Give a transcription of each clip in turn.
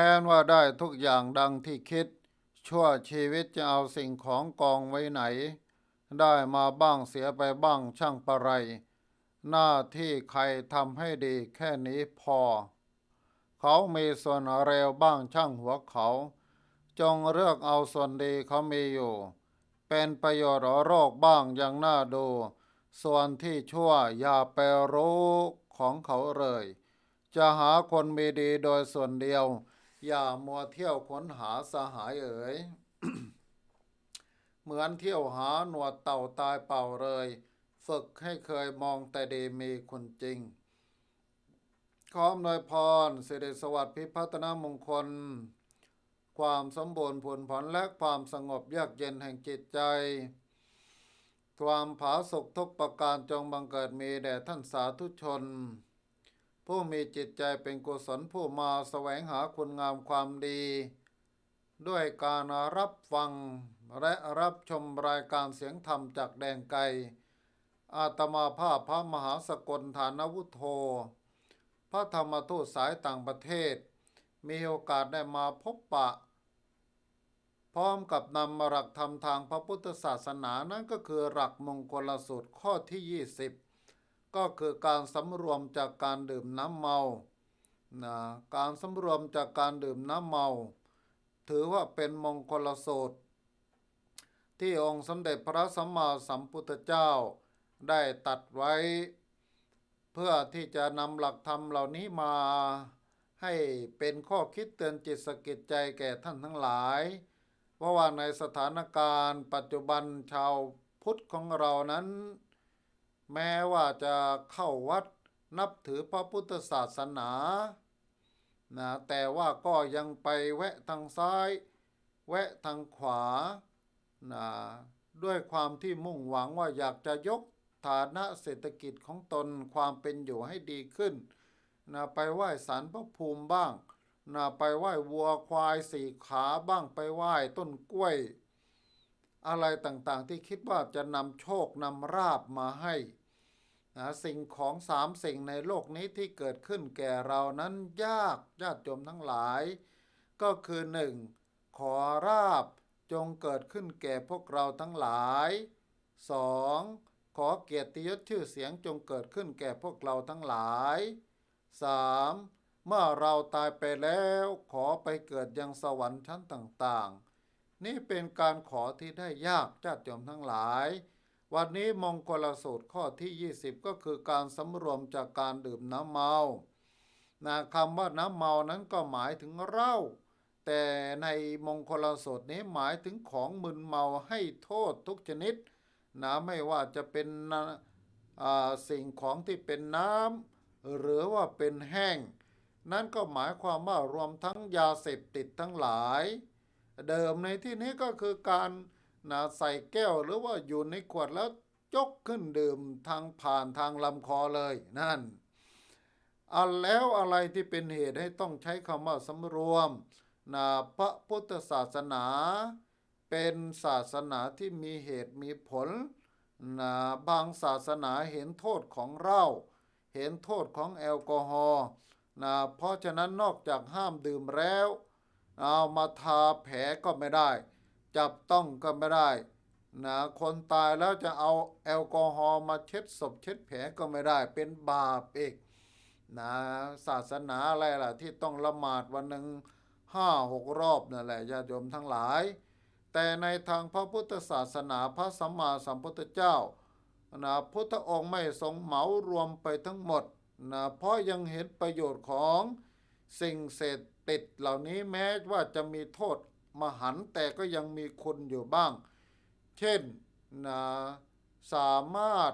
แม้นว่าได้ทุกอย่างดังที่คิด ชั่วชีวิตจะเอาสิ่งของกองไว้ไหน ได้มาบ้างเสียไปบ้างช่างประไร หน้าที่ใครทำให้ดีแค่นี้พอ เขามีส่วนเร็วบ้างช่างหัวเขา จงเลือกเอาส่วนดีเขามีอยู่ เป็นประโยชน์โรคบ้างยังน่าดู ส่วนที่ชั่วอย่าไปรู้ของเขาเลยจะหาคนมีดีโดยส่วนเดียว อย่ามัวเที่ยวค้นหาสหายเอ๋ย เหมือนเที่ยวหาหนวดเต่าตายเป่าเลย ฝึกให้เคยมองแต่เดมีคุณจริง ขออำนวยพรสิริสวัสดิ์พิพัฒนามงคล ความสมบูรณ์ผลผลและความสงบเยือกเย็นแห่งจิตใจ ความผาสุกทุกประการจงบังเกิดมีแด่ท่านสาธุชน ผู้มีจิตใจเป็นกุศลผู้มาแสวงหาคุณงามความดี ด้วยการรับฟังและรับชมรายการเสียงธรรมจากแดนไกล อาตมาภาพพระมหาสกลฐานวุฒโธ พระธรรมทูตสายต่างประเทศ มีโอกาสได้มาพบปะ พร้อมกับนำหลักธรรมทางพระพุทธศาสนานั่นก็คือหลักมงคลสูตรข้อที่ 20 ก็คือการสำรวมจากการดื่มน้ำเมานะการสำรวมจากการดื่มน้ำเมา ถือว่าเป็นมงคลสูตรที่องค์สมเด็จพระสัมมาสัมพุทธเจ้าได้ตัดไว้ เพื่อที่จะนำหลักธรรมเหล่านี้มาให้เป็นข้อคิดเตือนจิตสกิดใจแก่ท่านทั้งหลายเพราะว่าในสถานการณ์ปัจจุบันชาวพุทธของเรานั้น แม้ว่าจะเข้าวัดนับถือพระพุทธศาสนานะแต่ว่าก็ยังไปแวะทางซ้าย แวะทางขวานะด้วยความที่มุ่งหวังว่าอยากจะยกฐานะเศรษฐกิจของตนความเป็นอยู่ให้ดีขึ้นนะไปไหว้สารพระภูมิบ้างนะไปไหว้วัวควายสี่ขาบ้างไปไหว้ต้นกล้วย อะไรต่างๆที่คิดว่าจะนำโชคนำราบมาให้ นะสิ่งของสามสิ่งในโลกนี้ที่เกิดขึ้นแก่เรานั้นยากญาติโยมทั้งหลาย ก็คือหนึ่งขอราบจงเกิดขึ้นแก่พวกเราทั้งหลายสองขอเกียรติยศชื่อเสียงจงเกิดขึ้นแก่พวกเราทั้งหลายสามเมื่อเราตายไปแล้วขอไปเกิดยังสวรรค์ชั้นต่างๆ นี่เป็นการขอที่ได้ยากญาติโยมทั้งหลาย วันนี้มงคลสูตรข้อที่ 20 ก็คือการสำรวมจากการดื่มน้ำเมานะคำว่าน้ำเมานั้นก็หมายถึงเหล้าแต่ในมงคลสูตรนี้หมายถึงของมึนเมาให้โทษทุกชนิดนะไม่ว่าจะเป็นสิ่งของที่เป็นน้ำหรือว่าเป็นแห้ง นั่นก็หมายความว่ารวมทั้งยาเสพติดทั้งหลาย เดิมในที่นี้ก็คือการ นะใส่แก้วหรือว่าอยู่ในขวดแล้วยกขึ้นดื่มทางผ่านทางลำคอเลยนั่นอันแล้วอะไรที่เป็นเหตุให้ต้องใช้คำว่าสำรวมนะพระพุทธศาสนา เป็นศาสนาที่มีเหตุมีผลนะบางศาสนาเห็นโทษของเหล้าเห็นโทษของแอลกอฮอล์นะเพราะฉะนั้นนอกจากห้ามดื่มแล้ว เอามาทาแผลก็ไม่ได้ จับต้องก็ไม่ได้นะคนตายแล้วจะเอาแอลกอฮอล์มาเช็ดศพเช็ดแผลก็ไม่ได้เป็นบาปเอกนะศาสนาอะไรล่ะที่ต้องละหมาดวันหนึ่งห้าหกรอบนั่นแหละญาติโยมทั้งหลาย แต่ในทางพระพุทธศาสนาพระสัมมาสัมพุทธเจ้านะพุทธองค์ไม่ทรงเหมารวมไปทั้งหมดนะเพราะยังเห็นประโยชน์ของสิ่งเสพติดเหล่านี้แม้ว่าจะมีโทษ มหันแต่ก็ยังมีคุณอยู่บ้าง เช่นนะสามารถ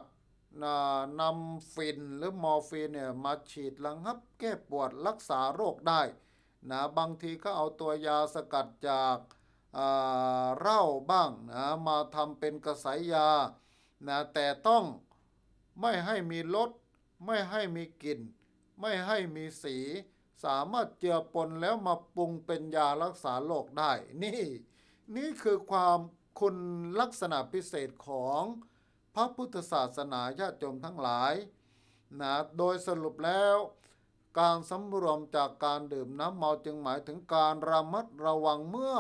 นะนำฟินหรือมอร์ฟีนเนี่ยมาฉีดระงับแก้ปวดรักษาโรคได้นะบางทีก็เอาตัวยาสกัดจากเหล้าบ้างนะมาทำเป็นกระสายยานะแต่ต้องไม่ให้มีรสไม่ให้มีกลิ่น ไม่ให้มีสี สามารถเจือปนแล้วมาปรุงเป็นยารักษาโรคได้ นี่ นี่คือความคุณลักษณะพิเศษของพระพุทธศาสนาญาติโยมทั้งหลายนะโดยสรุปแล้ว การสำรวมจากการดื่มน้ำเมาจึงหมายถึงการระมัดระวังเมื่อ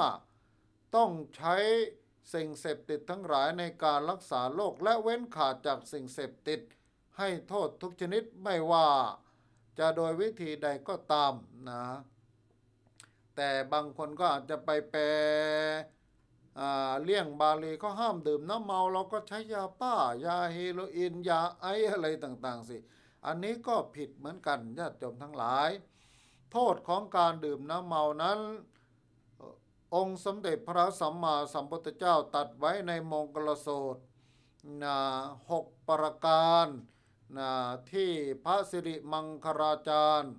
ต้องใช้สิ่งเสพติดทั้งหลายในการรักษาโรคและเว้นขาดจากสิ่งเสพติด ให้โทษทุกชนิดไม่ว่า จะโดยวิธีใดก็ตามนะแต่บางคนก็อาจจะไปแปลเลี่ยงบาลีก็ห้ามดื่มน้ำเมาเราก็ใช้ยาป้ายาเฮโรอีนยาไออะไรต่างๆสิ อันนี้ก็ผิดเหมือนกันญาติโยมทั้งหลาย โทษของการดื่มน้ำเมานั้น องค์สมเด็จพระสัมมาสัมพุทธเจ้าตัดไว้ในมงคลสูตรนะหกประการ นะที่พระสิริมังคลาจารย์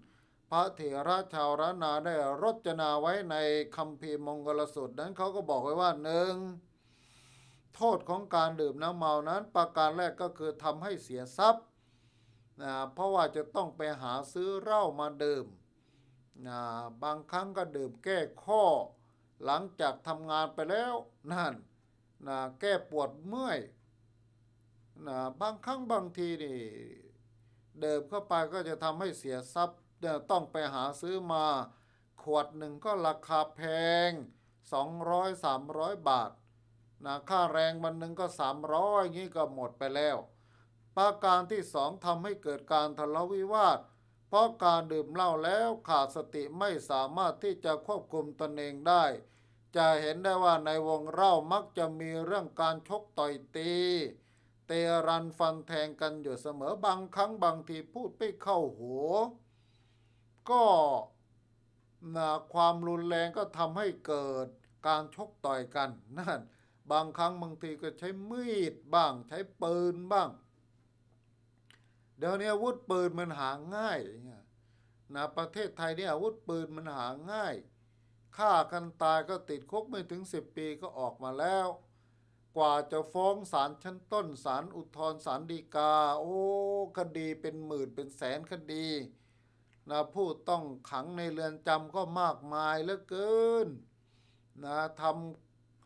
พระเถระชาวรานาได้รจนาไว้ในคำพีมงคลสูตรนั้นเขาก็บอกไว้ว่าหนึ่งโทษของการดื่มน้ำเมานั้น ประการแรกก็คือทำให้เสียทรัพย์นะเพราะว่าจะต้องไปหาซื้อเหล้ามาดื่มนะบางครั้งก็ดื่มแก้ข้อ หลังจากทำงานไปแล้วนั่นนะแก้ปวดเมื่อย นะบางครั้งบางทีนี่เดิมเข้าไปก็จะทำให้เสียทรัพย์ต้องไปหาซื้อมาขวดหนึ่งก็ราคาแพง 200 300 บาทนะค่าแรงวันหนึ่งก็ 300งี้ก็หมดไปแล้วประการที่สองทำให้เกิดการทะเลาะวิวาท เพราะการดื่มเหล้าแล้วขาดสติไม่สามารถที่จะควบคุมตนเองได้ จะเห็นได้ว่าในวงเล่ามักจะมีเรื่องการชกต่อยตี เตะรันฟันแทงกันอยู่เสมอบางครั้งบางทีพูดไม่เข้าหูก็นะความรุนแรงก็ทำให้เกิดการชกต่อยกันนั่นบางครั้งบางทีก็ใช้มีดบ้าง ใช้ปืนบ้าง เดี๋ยวนี้อาวุธปืนมันหาง่ายนะประเทศไทยเนี่ยอาวุธปืนมันหาง่ายฆ่ากันตายก็ติดคุกไม่ถึงสิบปีก็ออกมาแล้ว กว่าจะฟ้องศาลชั้นต้นศาลอุทธรศาลฎีกา โอ้คดีเป็นหมื่นเป็นแสนคดีนะผู้ต้องขังในเรือนจำก็มากมายเหลือเกินนะท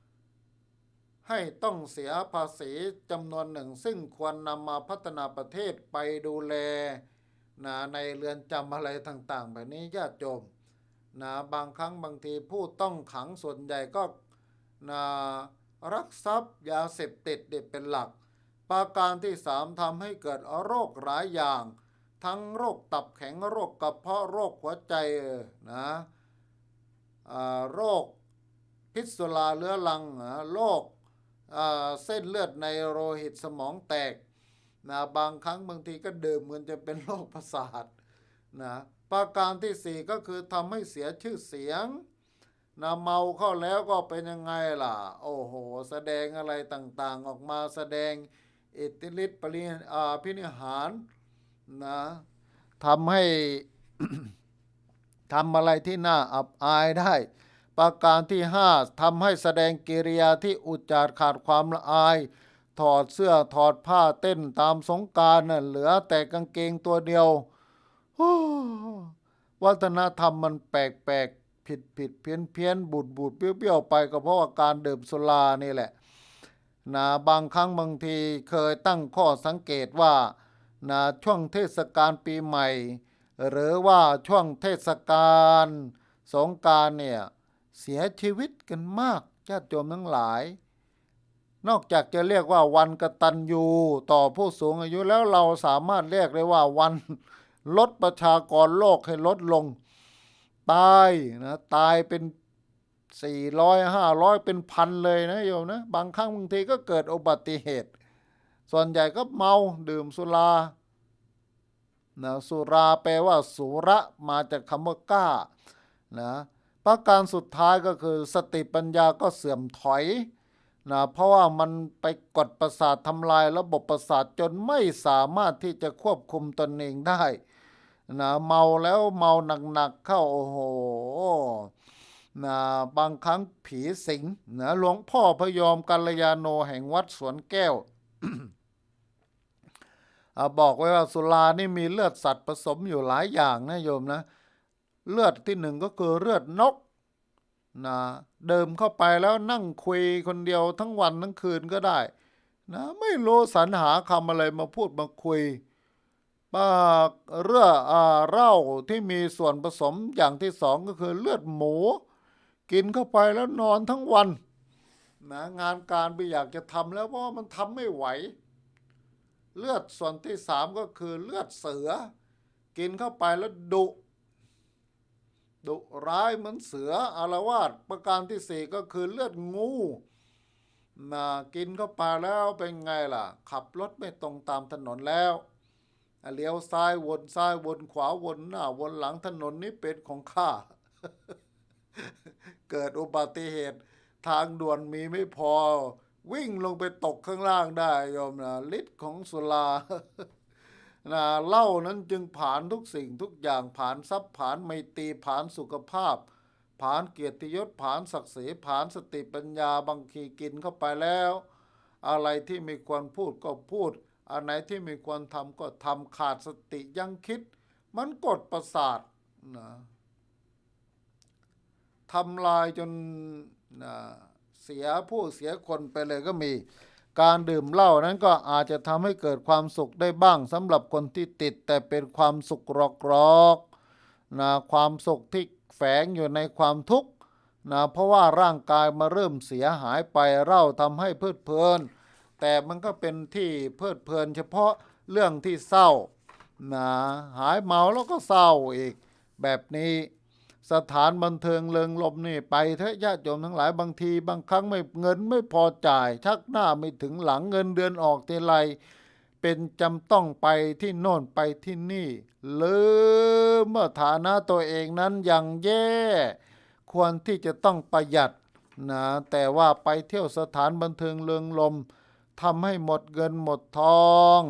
ำให้ต้องเสียภาษีจำนวนหนึ่ง ซึ่งควรนำมาพัฒนาประเทศไปดูแลนะในเรือนจำอะไรต่าง ๆ แบบนี้ญาติโยมนะบางครั้งบางทีผู้ต้องขังส่วนใหญ่ก็นะ รักทรัพย์ยาเสพติดเด็ดเป็นหลัก ประการที่สามทำให้เกิดโรคหลายอย่าง ทั้งโรคตับแข็งโรคกระเพาะโรคหัวใจนะโรคพิษสุราเรื้อรังโรคเส้นเลือดในโลหิตสมองแตกนะบางครั้งบางทีก็ดื่มเหมือนจะเป็นโรคประสาทนะประการที่สี่ก็คือทำให้เสียชื่อเสียง นะเมาเข้าแล้วก็เป็นยังไงล่ะ โอ้โห แสดงอะไรต่างๆ ออกมาแสดงอิทธิฤทธิ์ปริอ่าพินิหารนะทำให้ทำอะไรที่น่าอับอายได้ ประการที่ห้าทำให้แสดงกิริยาที่อุจจาดขาดความละอาย ถอดเสื้อถอดผ้าเต้นตามสงการน่ะเหลือแต่กางเกงตัวเดียว วัฒนธรรมมันแปลก ผิดผิดเพี้ยนเพี้ยนบูดบูดเปรี้ยวๆไปก็เพราะว่าการดื่มสุรานี่แหละนะบางครั้งบางทีเคยตั้งข้อสังเกตว่านะช่วงเทศกาลปีใหม่ หรือว่าช่วงเทศกาลสงการเนี่ยเสียชีวิตกันมากญาติโยมทั้งหลาย นอกจากจะเรียกว่าวันกตัญญูต่อผู้สูงอายุแล้วเราสามารถเรียกได้ว่าวันลดประชากรโลกให้ลดลง ตายนะตายเป็นสี่ร้อยห้าร้อยเป็นพันเลยนะโยมนะบางครั้งบางทีก็เกิดอุบัติเหตุ ส่วนใหญ่ก็เมาดื่มสุรานะสุราแปลว่าสุระมาจากคำว่าก้านะประการสุดท้ายก็คือสติปัญญาก็เสื่อมถอยนะเพราะว่ามันไปกดประสาททำลายระบบประสาทจนไม่สามารถที่จะควบคุมตนเองได้ นะเมาแล้วเมาหนักๆเข้าโอ้โหนะบางครั้งผีสิงนะหลวงพ่อพยอมกัลยาโนแห่งวัดสวนแก้วอบอกไว้ว่าสุรานี่มีเลือดสัตว์ผสมอยู่หลายอย่างนะโยมนะ เลือดที่หนึ่งก็คือเลือดนกนะเดิมเข้าไปแล้วนั่งคุยคนเดียวทั้งวันทั้งคืนก็ได้นะไม่รู้สรรหาคำอะไรมาพูดมาคุย ปากเรืออ่าเหล้าที่มีส่วนผสมอย่างที่สองก็คือเลือดหมู กินเข้าไปแล้วนอนทั้งวันนะงานการไปอยากจะทำแล้วเพราะว่ามันทำไม่ไหว เลือดส่วนที่สามก็คือเลือดเสือ กินเข้าไปแล้วดุดุร้ายเหมือนเสืออารวาสประการที่สี่ก็คือเลือดงูนะกินเข้าไปแล้วเป็นไงล่ะ ขับรถไม่ตรงตามถนนแล้ว เลี้ยวซ้ายวนซ้ายวนขวาวนหน้าวนหลังถนนนี้เป็นของข้า เกิดอุบัติเหตุทางด่วนมีไม่พอ วิ่งลงไปตกข้างล่างได้โยมนะฤทธิ์ของสุรานะเหล้านั้นจึงผ่านทุกสิ่งทุกอย่างผ่านทรัพย์ผ่านไมตรีผ่านสุขภาพ ผ่านเกียรติยศผ่านศักดิ์ศรีผ่านสติปัญญาบางทีกินเข้าไปแล้ว อะไรที่ไม่ควรพูดก็พูด อันไหนที่ไม่ควรทำก็ทำขาดสติยังคิด มันกดประสาทนะทำลายจนนะเสียผู้เสียคนไปเลยก็มี การดื่มเหล้านั้นก็อาจจะทำให้เกิดความสุขได้บ้างสำหรับคนที่ติด แต่เป็นความสุขรอกๆนะความสุขที่แฝงอยู่ในความทุกข์นะเพราะว่าร่างกายมาเริ่มเสียหายไปเหล้าทำให้เพลิดเพลิน แต่มันก็เป็นที่เพลิดเพลินเฉพาะเรื่องที่เศร้านะหายเมาแล้วก็เศร้าอีก แบบนี้สถานบันเทิงเริงลมนี่ไปเถอะญาติโยมทั้งหลายบางทีบางครั้งไม่เงินไม่พอจ่าย ชักหน้าไม่ถึงหลังเงินเดือนออกเทไรเป็นจำต้องไปที่โน่นไปที่นี่ลืมว่าฐานะตัวเองนั้นยังแย่ ควรที่จะต้องประหยัดนะแต่ว่าไปเที่ยวสถานบันเทิงเริงลม ทำให้หมดเงินหมดทอง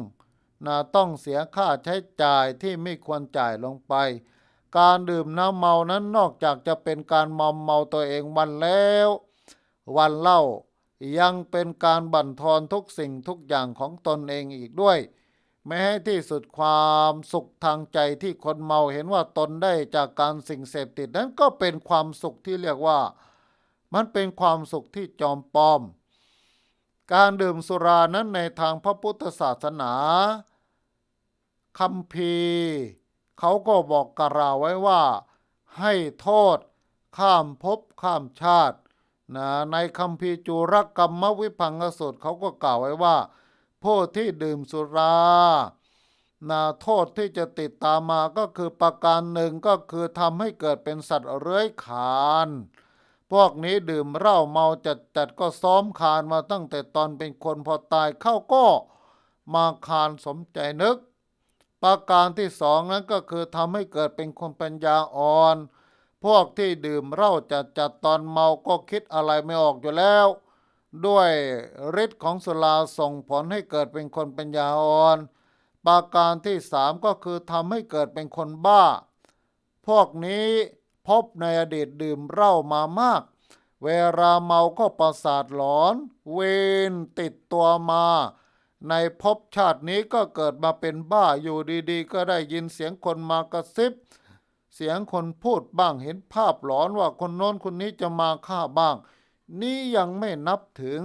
นะต้องเสียค่าใช้จ่ายที่ไม่ควรจ่ายลงไป การดื่มน้ำเมานั้นนอกจากจะเป็นการมอมเมาตัวเองวันแล้ว วันเล่ายังเป็นการบั่นทอนทุกสิ่งทุกอย่างของตนเองอีกด้วย แม้ให้ที่สุดความสุขทางใจที่คนเมาเห็นว่าตนได้จากการสิ่งเสพติดนั้นก็เป็นความสุขที่เรียกว่า มันเป็นความสุขที่จอมปลอม การดื่มสุรานั้นในทางพระพุทธศาสนาคำพีเขาก็บอกกบเราไว้ว่า ให้โทษ ข้ามภพข้ามชาตินะในคำพีจุรกรรมวิพังกสูตรเขาก็กล่าวไว้ว่าผู้ที่ดื่มสุรานะโทษที่จะติดตามมาก็คือประการหนึ่งก็คือทำให้เกิดเป็นสัตว์เลื้อยขาน พวกนี้ดื่มเหล้าเมาจัดจัดก็ซ้อมคานมาตั้งแต่ตอนเป็นคนพอตายเข้าก็มาคานสมใจนึก ประการที่สองนั้นก็คือทำให้เกิดเป็นคนปัญญาอ่อน พวกที่ดื่มเหล้าจัดจัดตอนเมาก็คิดอะไรไม่ออกอยู่แล้ว ด้วยฤทธิ์ของสุราส่งผลให้เกิดเป็นคนปัญญาอ่อน ประการที่สามก็คือทำให้เกิดเป็นคนบ้า พวกนี้ พบในอดีตดื่มเหล้ามามาก เวลาเมาก็ประสาทหลอน เวนติดตัวมา ในภพชาตินี้ก็เกิดมาเป็นบ้าอยู่ดีๆ ก็ได้ยินเสียงคนมากระซิบ เสียงคนพูดบ้างเห็นภาพหลอนว่าคนโน้นคนนี้จะมาฆ่าบ้าง นี่ยังไม่นับถึง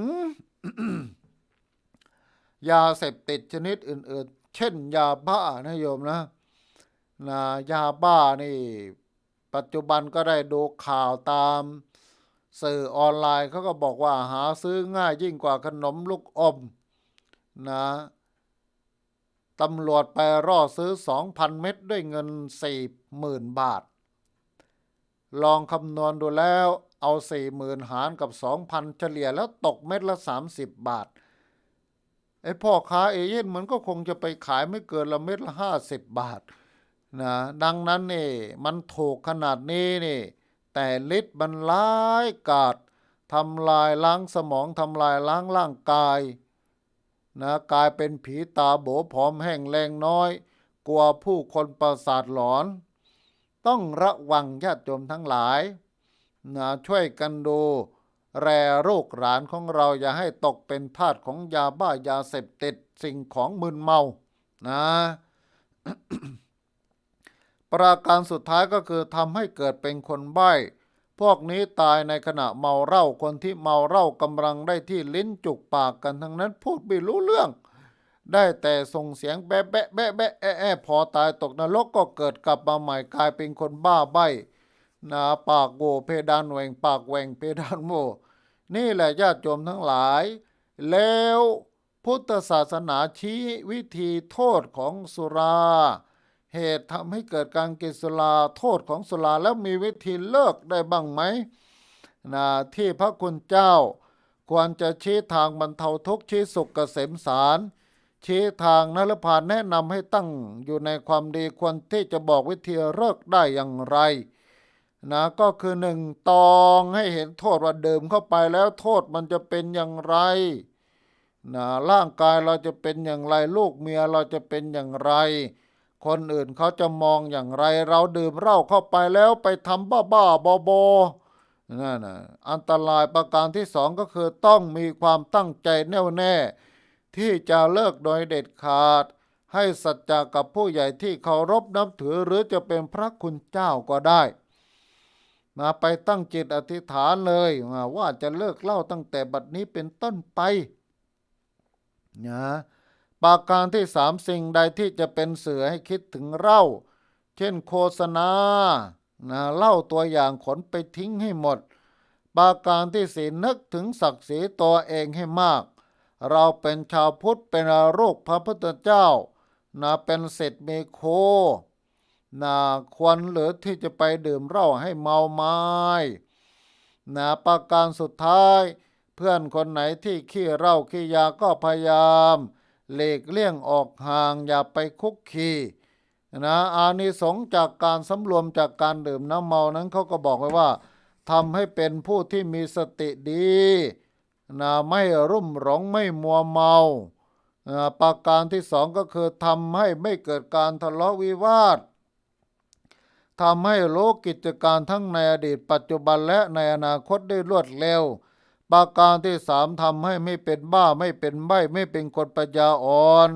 ยาเสพติดชนิดอื่น ๆ เช่น ยาบ้านะโยมนะนะยาบ้านี่ ปัจจุบันก็ได้ดูข่าวตาม สื่อออนไลน์เขาก็บอกว่าหาซื้อง่ายยิ่งกว่าขนมลูกอมนะตำรวจไปร่อซื้อ 2,000 เม็ดด้วยเงิน 40,000 บาท ลองคำนวณดูแล้วเอา 40,000 หารกับ 2,000 เฉลี่ยแล้วตกเม็ดละ 30 บาท ไอ้พ่อค้าเอเย่นมันก็คงจะไปขายไม่เกินละเม็ดละ 50 บาท นะดังนั้นนี่มันถูกขนาดนี้นี่ แต่ฤทธิ์มันร้ายกาจทำลายล้างสมองทำลายล้างร่างกายนะกลายเป็นผีตาโบผอมแห้งแรงน้อย กลัวผู้คนประสาทหลอน ต้องระวังญาติโยมทั้งหลายนะช่วยกันดู แรลูกหลานของเราอย่าให้ตกเป็นทาสของยาบ้ายาเสพติดสิ่งของมึนเมานะ ประการสุดท้ายก็คือทำให้เกิดเป็นคนใบ้ พวกนี้ตายในขณะเมาเหล้าคนที่เมาเหล้ากำลังได้ที่ลิ้นจุกปากกันทั้งนั้นพูดไม่รู้เรื่อง ได้แต่ส่งเสียงแบะแบะแบะแบะแอะแอะพอตายตกนรกก็เกิดกลับมาใหม่กลายเป็นคนบ้าใบ้หนาปากโวเพดานแหว่งปากแหว่งเพดานโวนี่แหละญาติโยมทั้งหลาย แล้วพุทธศาสนาชี้วิธีโทษของสุรา เหตุทำให้เกิดการกินสุราโทษของสุราแล้วมีวิธีเลิกได้บ้างไหมนะที่พระคุณเจ้า ควรจะชี้ทางบรรเทาทุกข์ชี้สุขเกษมสาร ชี้ทางนรพานแนะนำให้ตั้งอยู่ในความดีควรที่จะบอกวิธีเลิกได้อย่างไรนะก็คือหนึ่งตองให้เห็นโทษว่าเดิมเข้าไปแล้วโทษมันจะเป็นอย่างไรนะร่างกายเราจะเป็นอย่างไร ลูกเมียเราจะเป็นอย่างไร คนอื่นเขาจะมองอย่างไรเราดื่มเหล้าเข้าไปแล้วไปทำบ้าบ้าๆบอบอๆนั่นนะอันตรายประการที่สองก็คือต้องมีความตั้งใจแน่วแน่ ที่จะเลิกโดยเด็ดขาด ให้สัจจะกับผู้ใหญ่ที่เคารพนับถือหรือจะเป็นพระคุณเจ้าก็ได้มาไปตั้งจิตอธิษฐานเลยว่าจะเลิกเหล่าตั้งแต่บัดนี้เป็นต้นไปนะ ปากการที่สามสิ่งใดที่จะเป็นเสือให้คิดถึงเหล้าเช่นโฆษณานะเล้าตัวอย่างขนไปทิ้งให้หมด ปาการที่สี่นึกถึงศักดิ์ศรีตัวเองให้มาก เราเป็นชาวพุทธเป็นลูกพระพุทธเจ้านะเป็นเศรษฐมีโคนะควรหรือที่จะไปดื่มเหล้าให้เมาไม้นะประการสุดท้าย เพื่อนคนไหนที่ขี้เหล้าขี้ยาก็พยายาม หลีกเลี่ยงออกห่างอย่าไปคุกคีนะอานิสงส์จากการสำรวมจากการดื่มน้ำเมานั้นเขาก็บอกไว้ว่าทำให้เป็นผู้ที่มีสติดีนะไม่รุ่มหลงไม่มัวเมานะประการที่สองก็คือทำให้ไม่เกิดการทะเลาะวิวาททำให้รู้กิจการทั้งในอดีตปัจจุบันและในอนาคตได้รวดเร็ว ปาการที่สามทำให้ไม่เป็นบ้าไม่เป็นใบ้ไม่เป็นคนปัญญาอ่อน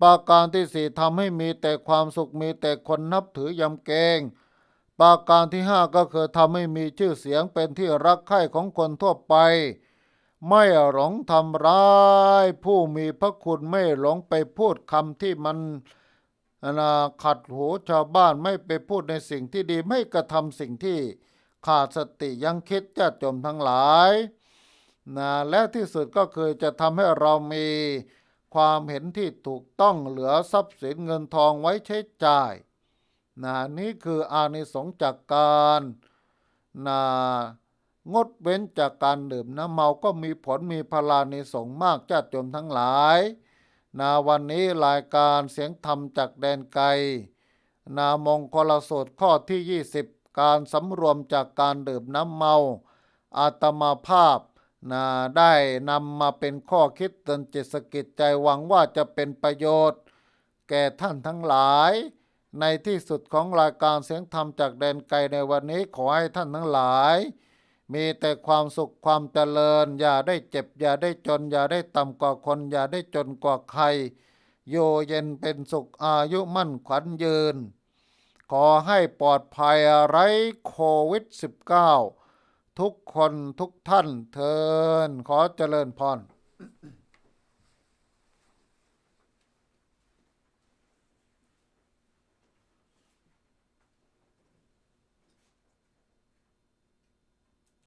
ปาการที่สี่ทำให้มีแต่ความสุขมีแต่คนนับถือยำเกรงปาการที่ห้าก็คือทำให้มีชื่อเสียงเป็นที่รักใคร่ของคนทั่วไป ไม่หลงทำร้าย ผู้มีพระคุณไม่หลงไปพูดคำที่มันนะขัดหูชาวบ้านไม่ไปพูดในสิ่งที่ดีไม่กระทำสิ่งที่ขาดสติยังคิดจะจมทั้งหลาย นะและที่สุดก็คือจะทำให้เรามีความเห็นที่ถูกต้องเหลือทรัพย์สินเงินทองไว้ใช้จ่ายนะนี่คืออานิสงส์จากการนะงดเว้นจากการดื่มน้ำเมาก็มีผลมีพลานิสงส์มากจ้าจมทั้งหลายนาวันนี้รายการเสียงธรรมจากแดนไกลนามงคลสูตรข้อที่ 20 การสำรวมจากการดื่มน้ำเมาอาตมาภาพ นาได้นำมาเป็นข้อคิดเตือนจิตสกิจใจหวังว่าจะเป็นประโยชน์ แก่ท่านทั้งหลาย ในที่สุดของรายการเสียงธรรมจากแดนไกลในวันนี้ขอให้ท่านทั้งหลาย มีแต่ความสุขความเจริญ อย่าได้เจ็บ อย่าได้จน อย่าได้ต่ำกว่าคน อย่าได้จนกว่าใคร โยเย็นเป็นสุขอายุมั่นขวัญยืน ขอให้ปลอดภัยไร้โควิด -19 ทุกคนทุกท่านเทินขอเจริญพร